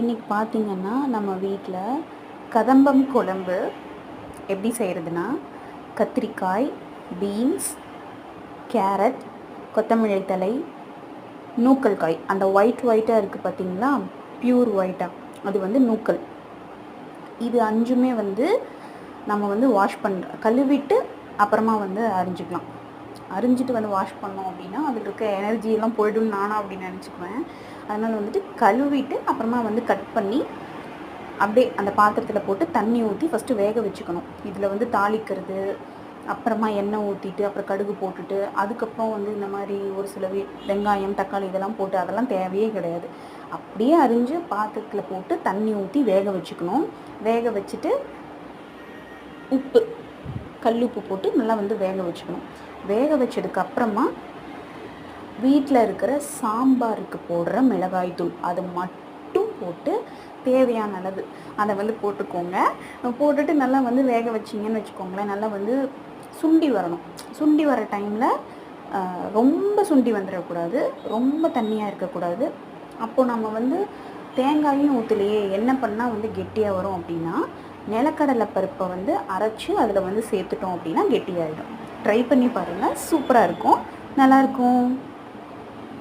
இன்றைக்கி பார்த்திங்கன்னா நம்ம வீட்டில் கதம்பம் குழம்பு எப்படி செய்கிறதுனா கத்திரிக்காய் பீன்ஸ் கேரட் கொத்தமல்லி தழை நூக்கல் காய். அந்த ஒயிட் ஒயிட்டாக இருக்குது பார்த்தீங்களா ப்யூர் ஒயிட்டாக அது வந்து நூக்கல். இது அஞ்சுமே வந்து நம்ம வந்து வாஷ் பண்ணுற கழுவிட்டு அப்புறமா வந்து அரிஞ்சிக்கலாம். அரிஞ்சிட்டு வந்து வாஷ் பண்ணோம் அப்படின்னா அதில் இருக்க எனர்ஜியெல்லாம் போய்டும் நானா அப்படின்னு நினச்சிக்குவேன். அதனால் வந்துட்டு கழுவிட்டு அப்புறமா வந்து கட் பண்ணி அப்படியே அந்த பாத்திரத்தில் போட்டு தண்ணி ஊற்றி ஃபஸ்ட்டு வேக வச்சுக்கணும். இதில் வந்து தாளிக்கிறது அப்புறமா எண்ணெய் ஊற்றிட்டு அப்புறம் கடுகு போட்டுட்டு அதுக்கப்புறம் வந்து இந்த மாதிரி ஒரு சில வெங்காயம் தக்காளி இதெல்லாம் போட்டு அதெல்லாம் தேவையே கிடையாது. அப்படியே அரிஞ்சு பாத்திரத்தில் போட்டு தண்ணி ஊற்றி வேக வச்சுக்கணும். வேக வச்சுட்டு உப்பு கல்லுப்பு போட்டு நல்லா வந்து வேக வச்சுக்கணும். வேக வச்சதுக்கு அப்புறமா வீட்டில் இருக்கிற சாம்பாருக்கு போடுற மிளகாய் தூள். அது மட்டும் போட்டு தேவையான அளவு அதை வந்து போட்டுக்கோங்க. போட்டுட்டு நல்லா வந்து வேக வச்சிங்கன்னு வச்சுக்கோங்களேன். நல்லா வந்து சுண்டி வரணும். சுண்டி வர டைமில் ரொம்ப சுண்டி வந்துடக்கூடாது. ரொம்ப தண்ணியாக இருக்கக்கூடாது. அப்போது நம்ம வந்து தேங்காயும் ஊற்றலையே என்ன பண்ணால் வந்து கெட்டியாக வரும் அப்படின்னா நிலக்கடலை பருப்பை வந்து அரைச்சி அதில் வந்து சேர்த்துட்டோம் அப்படின்னா கெட்டியாயிடும். ட்ரை பண்ணி பாருங்கள் சூப்பராக இருக்கும். நல்லாயிருக்கும்.